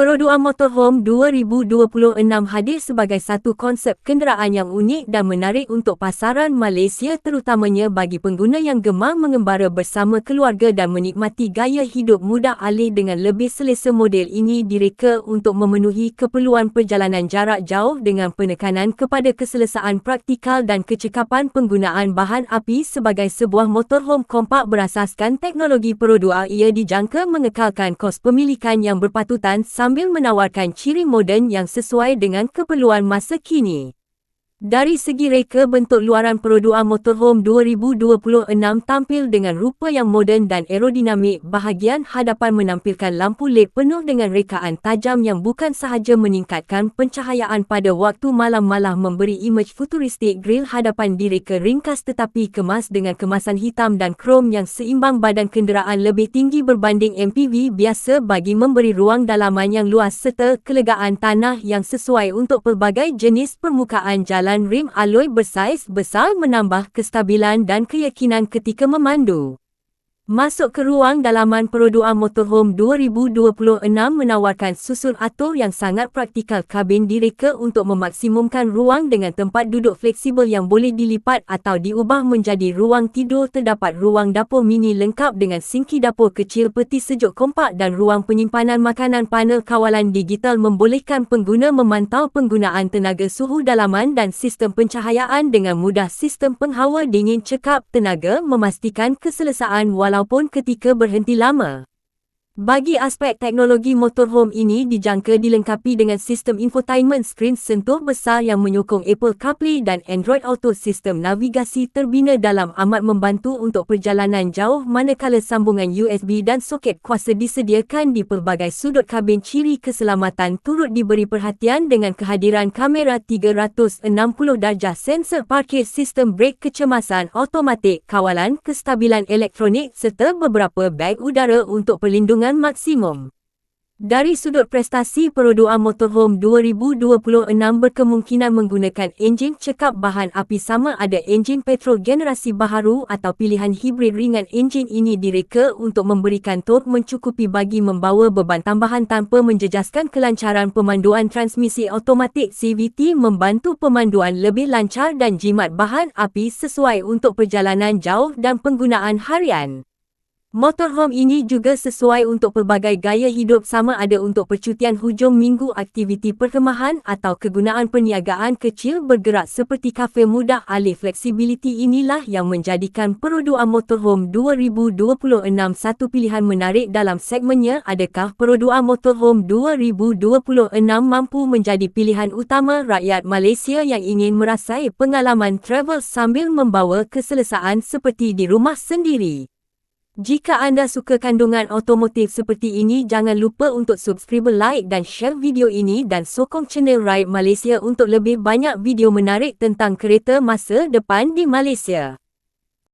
Perodua Motorhome 2026 hadir sebagai satu konsep kenderaan yang unik dan menarik untuk pasaran Malaysia terutamanya bagi pengguna yang gemar mengembara bersama keluarga dan menikmati gaya hidup mudah alih dengan lebih selesa model ini direka untuk memenuhi keperluan perjalanan jarak jauh dengan penekanan kepada keselesaan praktikal dan kecekapan penggunaan bahan api sebagai sebuah motorhome kompak berasaskan teknologi perodua ia dijangka mengekalkan kos pemilikan yang berpatutan sambil menawarkan ciri moden yang sesuai dengan keperluan masa kini. Dari segi reka bentuk luaran perodua motorhome 2026 tampil dengan rupa yang moden dan aerodinamik bahagian hadapan menampilkan lampu LED penuh dengan rekaan tajam yang bukan sahaja meningkatkan pencahayaan pada waktu malam malah memberi imej futuristik grill hadapan direka ringkas tetapi kemas dengan kemasan hitam dan krom yang seimbang badan kenderaan lebih tinggi berbanding MPV biasa bagi memberi ruang dalaman yang luas serta kelegaan tanah yang sesuai untuk pelbagai jenis permukaan jalan jalan rim alloy bersaiz besar menambah kestabilan dan keyakinan ketika memandu. Masuk ke ruang dalaman perodua motorhome 2026 menawarkan susun atur yang sangat praktikal kabin direka untuk memaksimumkan ruang dengan tempat duduk fleksibel yang boleh dilipat atau diubah menjadi ruang tidur terdapat ruang dapur mini lengkap dengan sinki dapur kecil peti sejuk kompak dan ruang penyimpanan makanan panel kawalan digital membolehkan pengguna memantau penggunaan tenaga suhu dalaman dan sistem pencahayaan dengan mudah sistem penghawa dingin cekap tenaga memastikan keselesaan walau walaupun ketika berhenti lama. Bagi aspek teknologi motorhome ini dijangka dilengkapi dengan sistem infotainment screen sentuh besar yang menyokong Apple CarPlay dan Android Auto sistem navigasi terbina dalam amat membantu untuk perjalanan jauh manakala sambungan USB dan soket kuasa disediakan di pelbagai sudut kabin ciri keselamatan turut diberi perhatian dengan kehadiran kamera 360 darjah sensor parkir sistem brek kecemasan automatik kawalan kestabilan elektronik serta beberapa beg udara untuk perlindungan maksimum. Dari sudut prestasi perodua motorhome 2026 berkemungkinan menggunakan enjin cekap bahan api sama ada enjin petrol generasi baharu atau pilihan hibrid ringan enjin ini direka untuk memberikan torque mencukupi bagi membawa beban tambahan tanpa menjejaskan kelancaran pemanduan transmisi automatik CVT membantu pemanduan lebih lancar dan jimat bahan api sesuai untuk perjalanan jauh dan penggunaan harian. Motorhome ini juga sesuai untuk pelbagai gaya hidup sama ada untuk percutian hujung minggu aktiviti perkemahan atau kegunaan perniagaan kecil bergerak seperti kafe mudah alih fleksibiliti inilah yang menjadikan perodua motorhome 2026 satu pilihan menarik dalam segmennya adakah perodua motorhome 2026 mampu menjadi pilihan utama rakyat Malaysia yang ingin merasai pengalaman travel sambil membawa keselesaan seperti di rumah sendiri. Jika anda suka kandungan otomotif seperti ini, jangan lupa untuk subscribe, like dan share video ini dan sokong channel Ride Malaysia untuk lebih banyak video menarik tentang kereta masa depan di Malaysia.